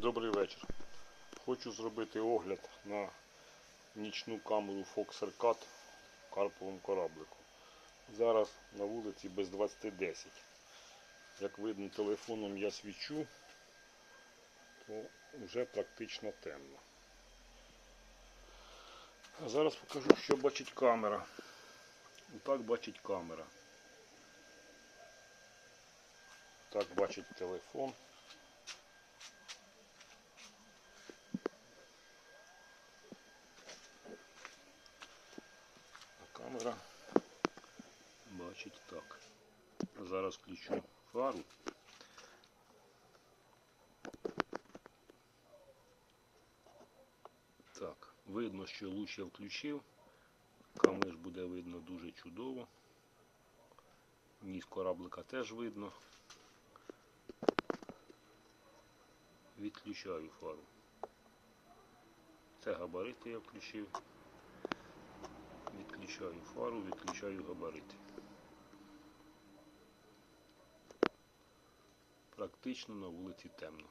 Добрий вечір. Хочу зробити огляд на нічну камеру Fox Arcad в карповому кораблику. Зараз на вулиці без 20.10. Як видно телефоном я свічу, то вже практично темно. А зараз покажу, що бачить камера. Отак бачить камера. Так бачить телефон. А камера бачить так. Зараз включу фару. Так, видно, що луч я включив. Камиш буде видно дуже чудово. Ніс кораблика теж видно. Відключаю фару. Це габарити я включив. Відключаю фару, відключаю габарити. Практично на вулиці темно.